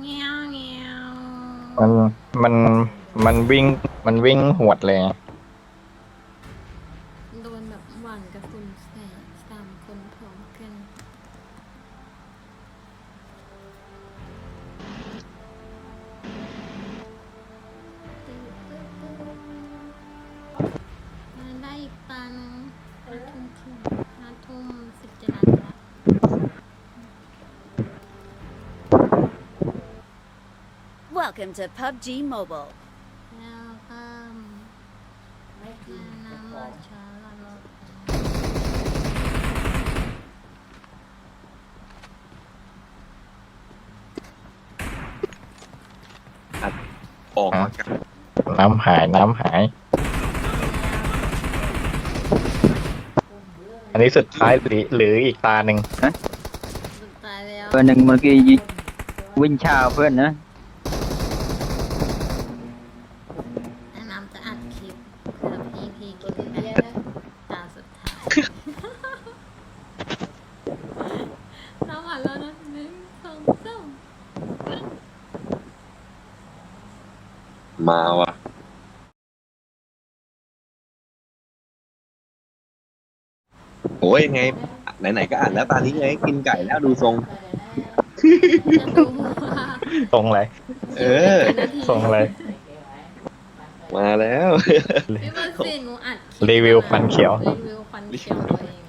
เงี้ยวเงี้ยวมันมันมันวิ่งมันวิ่งหวดเลย Welcome to PUBG Mobile. แล้วก็น้ำมาช้าละลดออกมากันน้ำหายน้ำหาย อันนี้สุดท้ายหรือหรืออีกตาหนึ่ง สุดท้ายแล้ว เพื่อนหนึ่งเมื่อกี้ยิงวิ่งชาเพื่อนนะ น้ำจะอัดคลิปเพื่อพี่พี่กินกันตาสุดท้ายน้ำอัดแล้วนะหนึ่งสองสาม มา ว่ะโอ้ยไง ไหนๆก็อ่านแล้วตานี้ไงกินไก่แล้วดูทรงจะดูว่าตรงเลยเออกี่นาทีส่งเลยมาแล้ว พี่เบอร์สี่หนูอัดคลิปรีวิวฟันเขียว รีวิวฟันเขียวตัวเอง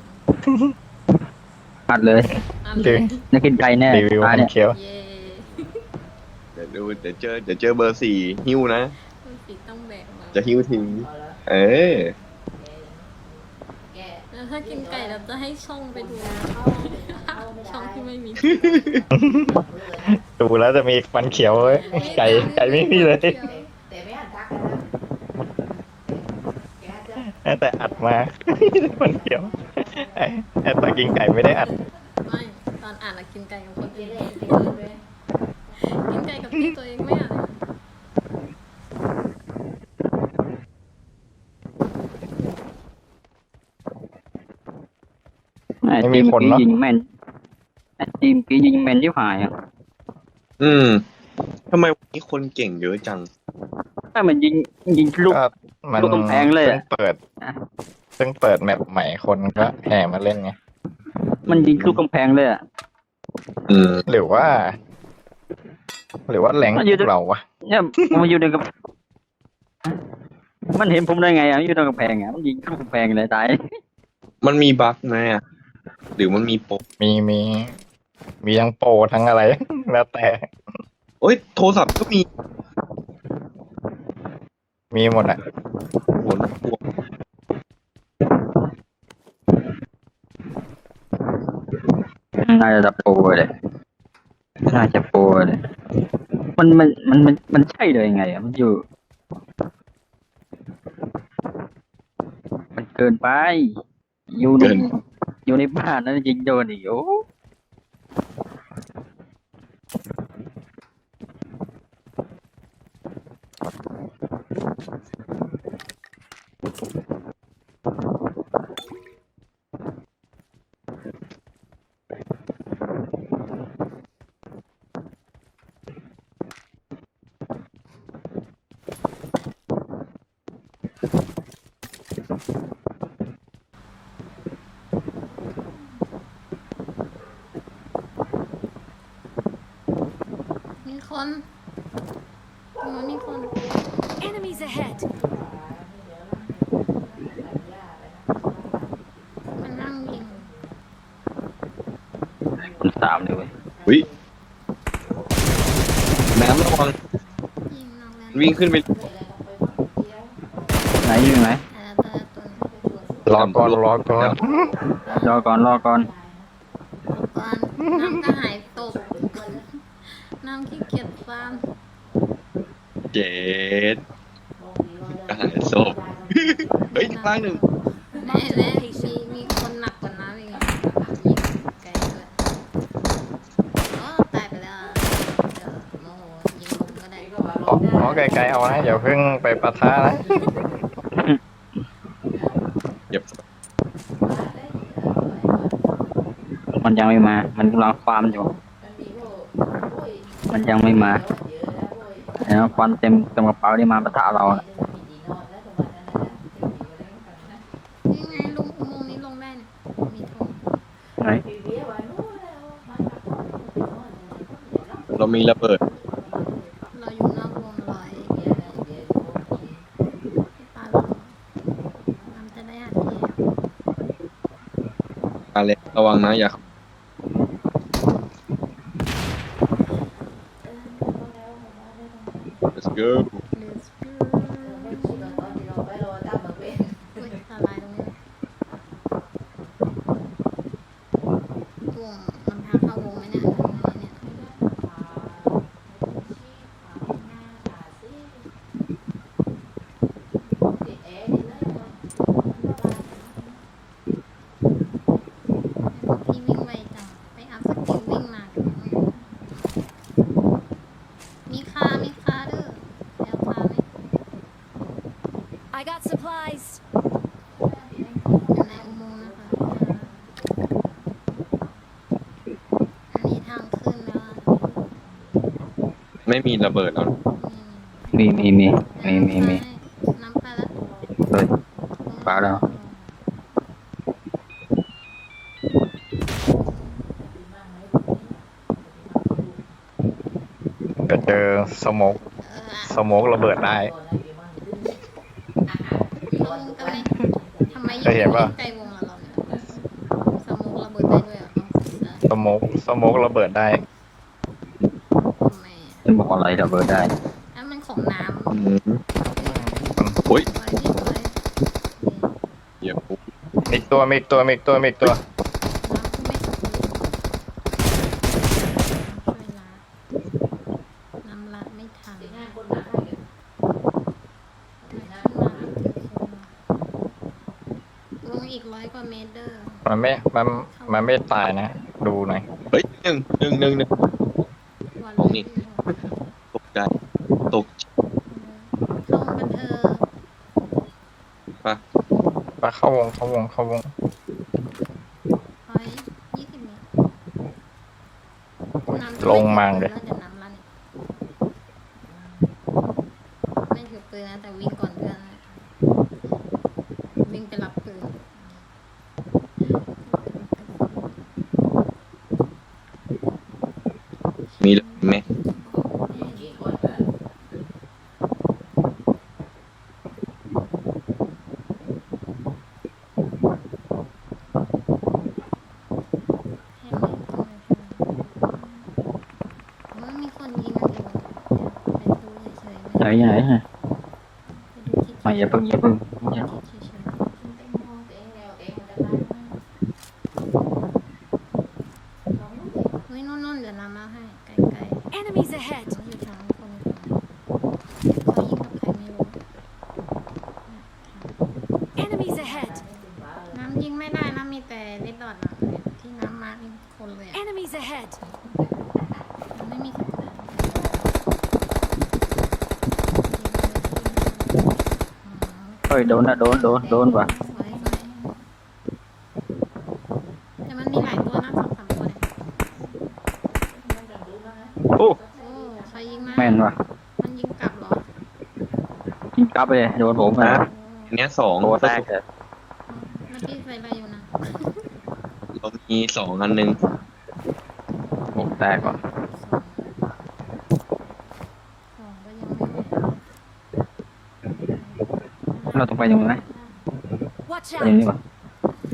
อัดเลยอัดเลยนักกินไก่แน่รีวิวตามันเนี่ยเขียว เย่เดี๋ยวดูเดี๋ยวเจอเดี๋ยวเจอเบอร์สี่หิ้วนะ จะหิ้วทิ้งเออ แล้วถ้ากินไก่เราจะให้ช่องไปดู ช่องที่ไม่มีดูแล้วจะมีฟันเขียวเว้ยไก่ไก่ไม่มีเลย แต่ไม่หันทักกันนะแต่อัดมาฟันเขียวไอ้ไอ้ตอนกินไก่ไม่ได้อัด ไม่ตอนอ่านอะกินไก่กับคนอื่นกินไก่กับพี่ตัวเองไม่อ่า นไอ้ทีมเมื่อกี้ยิงแม่นไอ้ทีมเมื่อกี้ยิงแม่นยิ่งหายอะอืมทำไมวันนี้คนเก่งเยอะจัง ถ้ามันยิงยิงลูก ก็มันลูกกำแพงเลยอะ พิ่เปิดอะซึ่งเปิดแมปใหม่คนก็แห่มาเล่นไง มันยิงลูกกำแพงเลยอะ อืม หรือว่า หรือว่าแรงมันอยู่ตรงเราวะเนี่ยมันอยู่ในกับ มันเห็นผมได้ไงอะอยู่ในกำแพงอะมันยิงลูกกำแพงเลยตายมันมีบั๊กไหมอะ หรือมันมีโปรมีมี มีทั้งโปรทั้งอะไร แล้วแต่โอ้ย โทรศัพท์ก็มีมีหมดอะ ผลพวงน่าจะโปรเลยน่าจะโปรเลยมันมันมันมันมันใช่เลยไงอะมันอยู่ มันเกินไป อยู่ในเกิน อยู่ในบ้านนั้นยิงโดนอีกโอ้ มี คนมันมีคน Enemies ahead. มันนั่งยิง คนสามเลยเว้ยอุ้ยน้ำระวังยิงน้องแล้ววิ่งขึ้นไปไหนอยู่ไหนแล้วแต่ตัวรอก่อนรอก่อน รอก่อนรอก่อน ก่อนน้ำก็หายตก น้ำขี้เกียจ ฟาร์มเจ็ดอาหารศพเฮ้ยล่างหนึ่งแน่แน่มีมีคนหนักกว่าน้ำอีกยิงไกลด้วยอ๋อตายไปแล้วอะเดี๋ยวโมโหยิงลงก็ได้ขอขอไกลๆเอานะอย่าเพิ่งไปปะทะนะเหยียบมันยังไม่มา มันกำลังฟาร์มอยู่ มันยังไม่มาแล้วควันเต็มเต็มกระเป๋าที่มาประทะเราน่ะนี่ไงลงอุโมงค์นี้ลงได้เนี่ยมีธงไหนเรามีระเบิด เราอยู่นอกวงลอยให้ปลาเราน้ำจะได้หัดเทียบอะไรระวังนะอย่า let's go หรือสกู ไปรอตั้งมาเป็น อุ้ยละลายตรงนี้วงลำพาเข้าวงไหมเนี่ยทำไงเนี่ยพี่วิ่งไวจังไปอัพสกิลวิ่งมามีคา มีคาเด้อแล้วคาไหม I got supplies. อยู่ในอุโมงค์นะคะ อันนี้ทางขึ้นแล้วอะ ไม่มีระเบิดแล้วมีมีมีมีมีมีน้ำไปแล้วเลยปลาแล้วจะเจอสโมกเออสโมกระเบิดได้เข้าวงกันไหมทำไมอยู่เคยเห็นปะใกล้วงเราเนี่ยสโมกระเบิดได้ด้วยเหรอต้องศึกษาสโมกสโมกระเบิดได้ทำไมอะจะ บอกอะไรระเบิดได้แล้วมันของน้ำอืมโอ้ยไว้ที่ไว้เหยียบปุ๊บมีอีกตัวมีอีกตัวมีอีกตัวมีอีกตัวน้ำไม่สกปรกช่วยล้างน้ำละไม่ทันงานคนมาให้กันวงอีกร้อยกว่าเมตรเด้อมันไม่มันมันไม่ตายนะ ดูหน่อยเฮ้ยหนึ่งหนึ่งหนึ่งหนึ่งวั นของนี่ตกใจตกเข้าบันเทิงปะปลาเข้าวงเข้าวงเข้าวงร้อยยี่สิบเมตรน้ำจะลงมาเลยไถือปืนแล้วเดี๋ยวน้ำลั่นไม่ถือปืนนะแต่วิ่งก่อนเพื่อนนะวิ่งไปรับปืน มีไหม กี่คนกัน ให้มันเข้าไปเถอะว่ามีคนยิงกันอยู่ไปดู เฉยๆไหนไม่ ไหนไหน ไปดูที่ ไม่อย่าเพิ่งอย่าเพิ่งอย่า เฉย เป็นมองตัวเองแล้วตัวเองมันจะมาลองดูสิ ๆเฮ้ยนู่นๆเดี๋ยวน้ำมาให้ไกลๆ Enemies ahead. เขาอยู่ทางคนเขายิงกับใครไม่รู้ Enemies ahead. น้ำยิงไม่ได้นะมีแต่เลดดอทอะที่น้ำมาร์กเป็นคนเลยอะ Enemies ahead. มันไม่มีสัญญาณอ๋อ เฮ้ยโดนนะโดนโดนโดนว่ะสวยสวยแต่มันมีหลายตัวนะสองสามตัวเนี่ยโอ้โอ้ใครยิงมาแม่นว่ะมันยิงกลับเหรอยิงกลับไปเลยโดนผมนะอันเนี้ยสองโตแตกเลยเมื่อกี้ใส่อะไรอยู่นะเรามีสองอันหนึ่งผมแตกว่ะ สองก็ยังไม่ ไหวเราต้องไปตรงไหน Watch ไปอย่างนี้ out. ป่ะ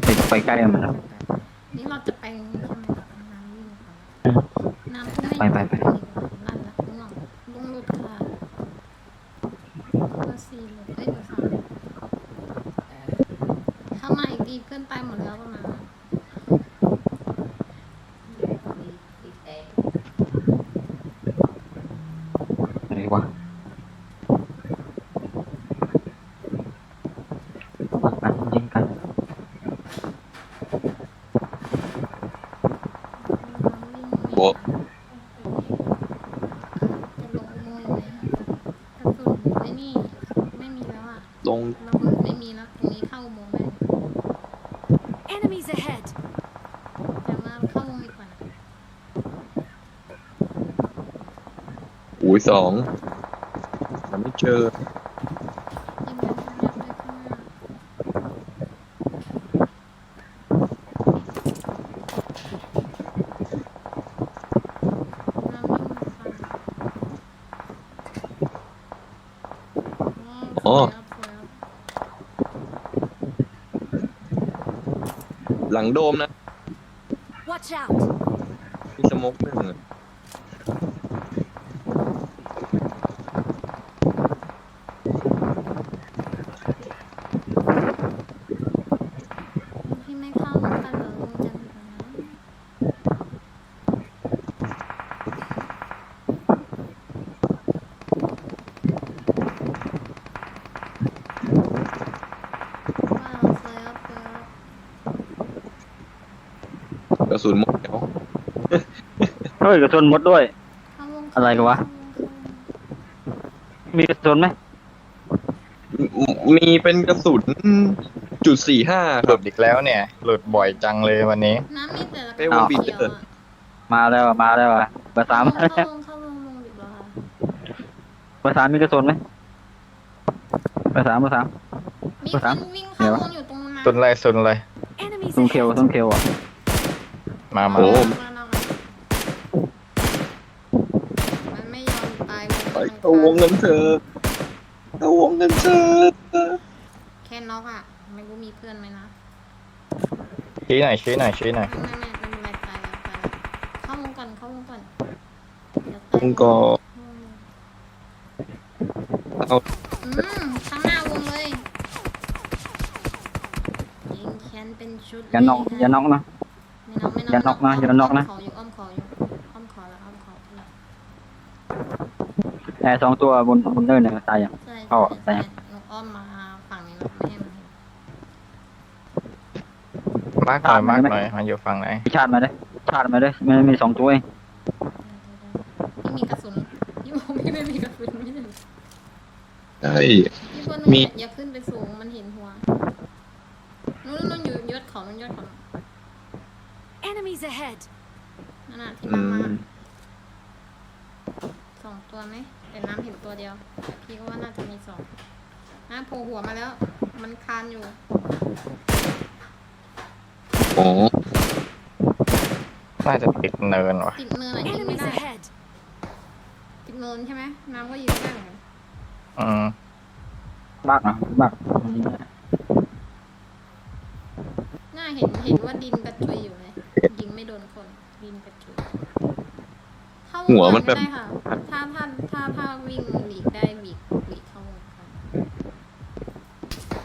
ไปไปใกล้มันแล้วนี่เราจะไปใช่ไหมน้ำวิ่งน้ำก็ไปไม่ไปไป ลั่นละลุงหลงลุงหลุดค่ะเบอร์สี่หลุดเอ้ยเบอร์สามเข้ามาอีกทีเพื่อนตายหมดแล้วนะ ติดแอร์ ไหนวะมายิงกัน โบะ จะลงอุโมงค์ไหมกระสุนไอ้นี่ไม่มีแล้วอะ ลง ระเบิดไม่มีแล้วตรงนี้เข้าอุโมงค์ได้ Enemies ahead. แต่ว่าเข้าวงดีกว่านะหูยสองมันไม่เจอ ยิงมันยับเลยข้างหน้าน้ำวิ่งมาฟัน อ๋อ สวยครับสวยครับ หลังโดมนะ Watch out! มีสโมกหนึ่งอะ พี่ไม่เข้ากันเหรอลุงจันทร์นะว้าวสวยครับสวยครับ กระ สุนหมดแล้วเฮ้ยกระสุนหมดด้วยเข้าวงอะไรกันวะ มีกระสุนไหมมมีเป็นกระสุนจุดสี่ห้าหครัลุบดอีกแล้วเนี่ย หลุดบ่อยจังเลยวันนี้ น้ำมีแต่ละเอ้ยวงบิดเขียวเกิดอะ มาแล้วอะมาแล้วอะเบอร์สามเข้าวงเข้าวงวงบิดเหรอคะเบอร์สามมีกระสุนไหมเบอร์สามเบอร์สาม มีเบอร์คสามนวิ่งเข้าวงอยู่ตรงนั้น สุนเลยสุนเลย Enemies ซุนเคียว ahead! ซุนเคียวอะ มามาโอ้ มันไม่ยอมตายวงไปมันเข้าวงกันเถอะเข้าวงกันเถอะแค่น็อกอะ ไม่รู้มีเพื่อนไหมนะชี้หน่อยชี้หน่อยชี้หน่อยไม่ไม่ไม่เป็นไรตายแล้วตายแล้วเข้าวงก่อนเข้าวงก่อนเดี๋ยววตายงก่อนอืมเอาอืมข้างหน้าวงเลยยิงแคนเป็นชุดอย่านอกเลอย่านอกนะ ไม่น็อกไม่น็อกอย่าน็อกนะอย่าน็อกนะมขออยู่อ้อมขออยู่อ้อมขอแล้วอ้อมขอเพื่อนแต่สองตัวบนบนเนินเนี่ยตายอย่างใช่อ๋อใช่ใช่ ใช่หนูอ้อมมาฝั่งนี้นะไม่ให้มันเห็นมากหน่อยมากหน่อยมันอยู่ฝั่งไหนชาร์จมาได้ชาร์จมาได้ไม่มีสองตัวเองพี่มีกระสุนพี่บอกพี่ไม่มีกระสุนไม่ได้ใช่ พี่คนมี อย่าขึ้นไปสูงมันเห็นหัวนู้นนู้นอยู่ยอดเขานู้นยอดเขา Enemies ahead! นั่นน่ะที่อืมามมสองตัวไหมแต่น้ำเห็นตัวเดียว พี่ก็ว่าน่าจะมีสองน้ำโผล่หัวมาแล้ว มันคานอยู่อ๋อน่าจะติดเนินว่ะ ติดเนินอะยิงไม่ Enemies ได้ ahead! ติดเนินใช่ไหมน้ำก็ยิงไม่ได้เหมือนกันอืมบักอะบักน่าเห็นเห็นว่าดินกระจุยอยู่เลย ยิงไม่โดนคนดินกระจุยเข้าวงหัวก่อมันแบบ ได้ค่ะ ถ้าถ้าถ้าถ้าวิ่งหลีกได้หลีกหลีกเข้าวงก่อน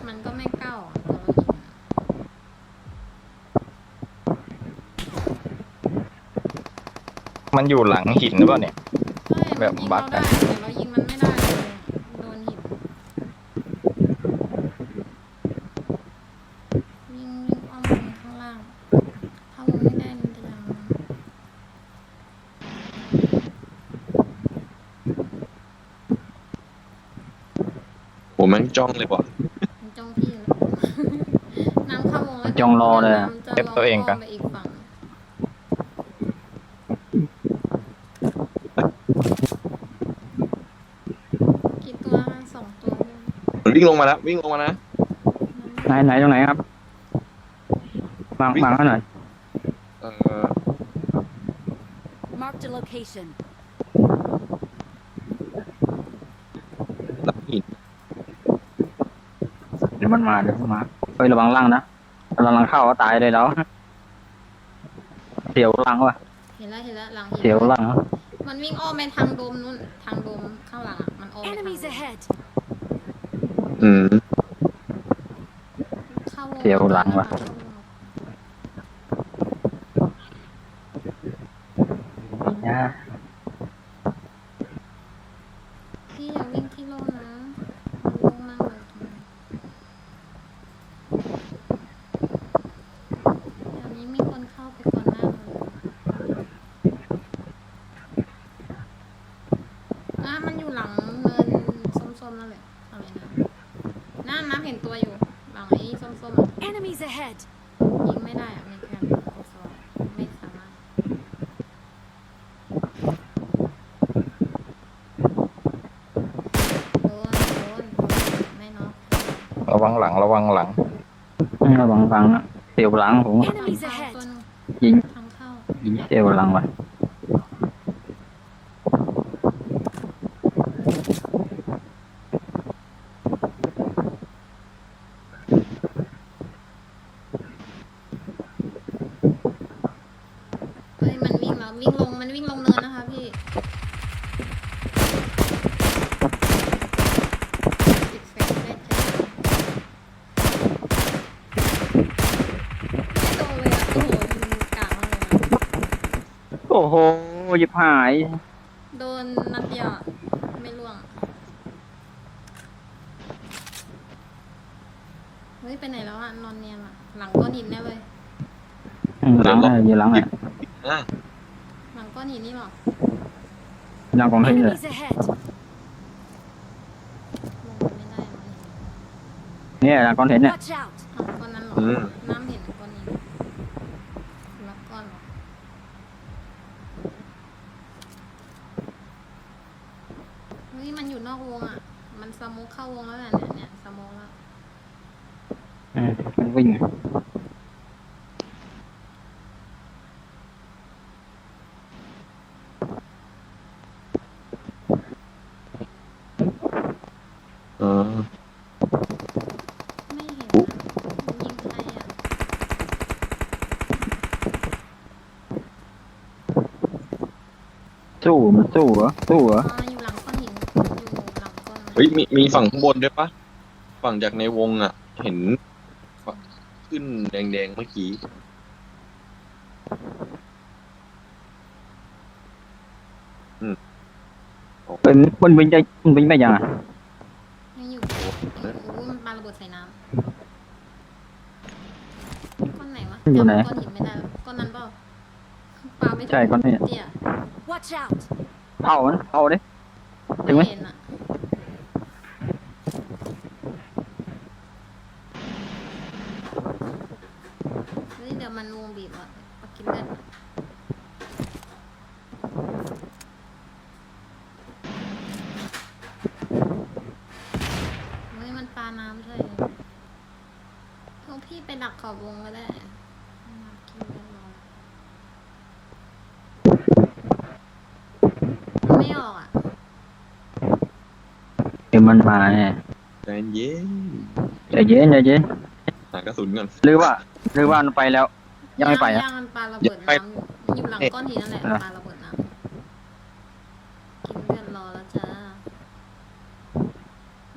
มันก็ไม่เก้าอะตัวเรายิงอะมันอยู่หลังหินหรือเปล่าเนี่ย ใช่แบบมันยิงบัเรากได้อะแต่เรายิงมันไม่ได้เลยโดนหินวิ่งวิ่งอ้อมไปข้างล่างเข้าวงไม่ได้มันจะยัง ผมแม่ง จ้องเลยว่ะมันจ้องพี่เลยน้ำเข้าวงแล้วจองรอเลยอะน้ำจะเอฟตัวเองก่อนมไปอีกฝั่งกี่ตัวสองตัวเนี่ยมันวิ่งลงมาแล้ว วิ่งลงมานะ ไหนไหนตรงไหนครับมามาให้หน่อย เอ่อ Marked a location. หลังหิน เดี๋ยว มันมาเดี๋ยวมันมาเฮ้ยระวังล่างนะระวังเข้าก็ตายเลยแล้วเสียวล่างวะเห็นแล้วเห็นแล้วหลังหินเสียวล่างวะมันวิ่งอ้อมไปทางโดมนู้นทางโดมข้างหลังอะมันอ้อมไปทาง Enemies โดม ahead! อืม เข้าวงเสียวหลังวะเข้าวงนะพี่อย่าวิ่งที่โล่งนะมันโล่งมากเลยตรงนี้เดี๋ยวนี้มีคนเข้าไปก่อนหน้าเลยอะมันอยู่หลังเนินส้มๆนั่นแหละอะไรนะน้าน้ำเห็นตัวอยู่ หลังไอ้ส้มๆอะ Enemies ahead! ยิงไม่ได้อะมีแค่โคซอไม่สามารถ ระวังหลังระวังหลัง ระวังหลังอะ เสียวหลังผม Enemies ทาง ahead ยิงเข้าตัวหนึ่งทางเข้า ยิงเสียวหลังว่ะ เฮ้ยมันวิ่งแล้ววิ่งลงมันวิ่งลงเนินนะคะพี่ติดเฟซได้จ้ะไม่โดนเลยอะโอ้โหยิงกลางเลยอะ โอ้โห ยิบหาย โดนนัดเดียวอะไม่ล่วง เฮ้ย ไปไหนแล้วอะ นอนเนียนอะ หลังก้อนหินแน่เลยหลังอะอยู่หลังอะอะหลังก้อนหินนี่หรอหลังของพี่เลย Enemies ahead. ลงไปไม่ได้มันเนี่ยหลังคอนเทนต์เนี่ย Watch out. เอาก้อนนั้นเหรอ อืม น้ำเห็นก้อนนี้แล้วก้อนเหรอ เฮ้ย มันอยู่นอกวงอะ มันสโมกเข้าวงแล้วแหละเนี่ยเนี่ยสโมกแล้ว เออมันวิ่ง อ๋อ ไม่เห็นอะมันยิงใครอะ สู้ มันสู้เหรอสู้เหรอ๋อออยู่หลังก้อนหินอยู่หลังก้อนเฮ้ยมีมีฝั่งข้างบนด้วยปะฝั่งจากในวงอะ เห็นฝั่งขึ้นแดงๆเมื่อกี้เป็นมันวิ่งได้มันวิ่งได้ยังอะยังอยู่โอ้ยมันปาระเบิดใส่น้ำก้อนไหนวะจำก้อนหินไม่ได้แล้วก้อนนั้นเปล่าปาไม่ถูกใช่คอนเทนต์เตี้ย Watch out. เผามันเผาดิถึงไหมเห็นอะเฮ้ยเดี๋ยวมันวงบีบอะเอากินเลือดเฮ้ยมันปลาน้ำใช่เอาพี่ไปดักขอบวงก็ได้มากินเลือดเรามันไม่ออกอะ เดี๋ยว มันมาเนี่ยใจเย็นใจเย็นใจเย็นหากระสุนก่อนหรือว่าหรือว่ามันไปแล้ว ยังไม่ไปอะย่างมันปลาระเบิดน้ำอยู่อยู่หลังก้อนหินนั่นแหละเหรอปลาระเบิดน้ำกินเลือดรอแล้วจ้า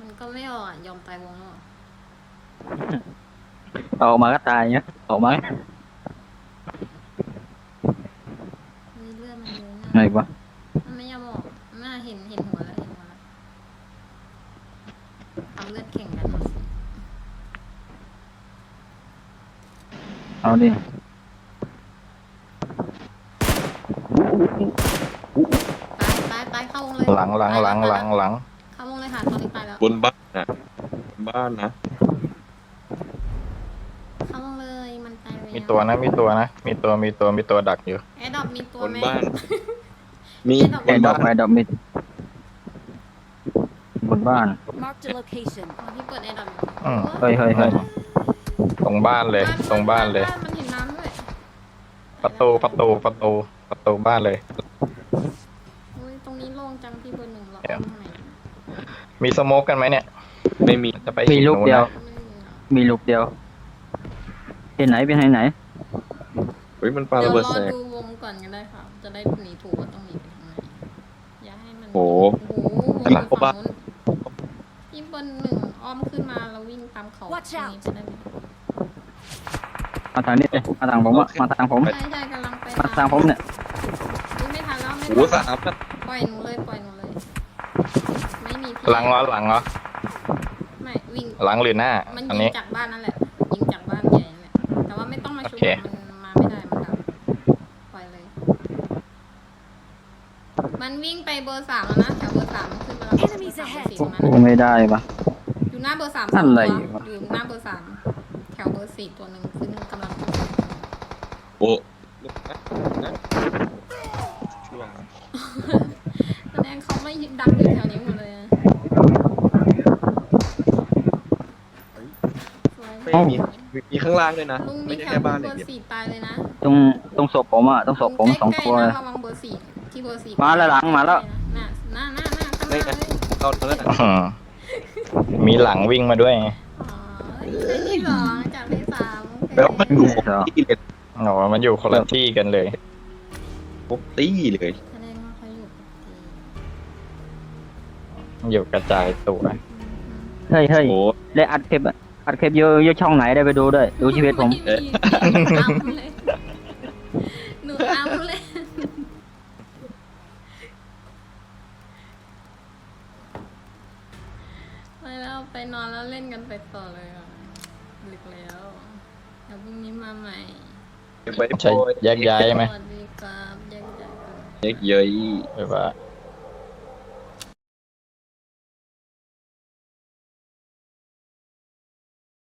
มันก็ไม่ออกอะยอมตายวงแล้วอะออกมาก็ตายเนี่ยออกมามีเลือดมันเยอะไงนะวะมันไม่ยอมออกมันน่าเห็นเห็นหัวแล้วเห็นหัวแล้ว ทำเลือดแข่งกัน เอาดิตายตายตายเข้าวงเลยหลังหลังหลังหลังหลังเข้าวงเลยค่ะตอนนี้ตายแล้ว บนบ้านนะบนบ้านนะ เข้าวงเลย มันตายไปมีตัวนะ มีตัวนะ มีตัวมีตัวมีตัวดักอยู่ แอดดอปมีตัวบนไหมบ้าน มีไอ้บนดอกบ้านไอ้ดอกมิด บนบ้าน Marked a location. อ๋อพี่เปิดแอดดอปอืมเฮ้ยเฮ้ยเฮ้ยตรงบ้านเลย ตรงบ้านเลย มันเห็นน้ำด้วยประตูประตูประตูประตูบ้านเลย อุ้ยตรงนี้โล่งจังพี่เบอร์หนึ่งเราเดี๋ยวทำไมมีสโมกกันไหมเนี่ย ไม่มีจะไปมีหินลูกนู้นเดียวนะไม่มีอะมีลูกเดียวเป็นไหนเป็นไหนไหน เฮ้ยมันปาเดี๋ระยวเบิดรอแสง ดูวงก่อนก็ได้ค่ะ จะได้หนีถูกว่าต้องหนีไปทางไหนอย่าให้มันโอ้โอ้โหวงหลังอยู่เข้าบ้านฝั่งนู้น พี่เบอร์หนึ่งอ้อมขึ้นมาแล้ววิ่งตามเขา Watch ตรง out นี้จะได้ไหมมาทางนี้เลยมาทางผมอะมาทางผม ใช่ใช่กำลังไปมาทางผมเนี่ย อุ๊ยไม่ทันแล้วไม่โอ้ทันสามนะปล่อยหนูเลยปล่อยหนูเลย ไม่มีพี่หลังเหรอหลังเหรอไม่วิ่ง หลังหรือหน้ามันอันยิงนี้จากบ้านนั่นแหละ ยิงจากบ้านใหญ่นั่นแหละ แต่ว่าไม่ต้องมาชุบโอเค มันมาไม่ได้มันดับปล่อยเลย มันวิ่งไปเบอร์สามแล้วนะแถวเบอร์สามมันขึ้นมาแล้วเบอร์ Enemies สามเบอ ahead ร์สี่ตรงนั้นโอ้ น่ะไม่ได้ปะ อยู่หน้าเบอร์สามอะไรสงตัววะ อยู่หน้าเบอร์สามแถวเบอร์สี่ตัวหนึ่งขึ้นกำลังขึ้นโอ้นะช่วงแสดงเขาไม่ดักอยู่แถวนี้หมดเลยอะไม่มีมีข้างล่างด้วยนะ ลุงมีไม่ใช่แถแค่วบ้านเบอย่าองเดียวร์สี่ตายเลยนะตรงตรงศพผมอะตรงศพผมสองใกล้ตัวๆเลยนะระวังเบอร์สี่ที่เบอร์สี่มาแล้วหลังมาแล้ว น่ะน่าน่าน่าข้างหไม่น้านะเลย เราตอนนั้นอะอื้อหือมีหลังวิ่งมาด้วยไงอ๋อใช่ที่สองจากที่สามโอเคแล้วมันอยู่ที่เลยโอ้มันอยู่คนละที่กันเลย ปุ๊บตี้เลย แสดงว่าเขาอยู่กับทีอยู่กระจายตัวเฮ้ยเฮ้ยโอ้ ได้อัดคลิปอะอัดคลิปเยอะเยอะช่องไหนได้ไปดูด้วย ดูชีวิตผมไเอาเลยหนูเอาเลยไปแล้วไปนอนแล้วเล่นกันไปต่อเลยอะดึกแล้วเดี๋ยวพรุ่งนี้มาใหม่ไปโปรใช่แยกย้ายไหมสวัสดีครับแยกย้ายกันเยอะเย้ยหรือว่า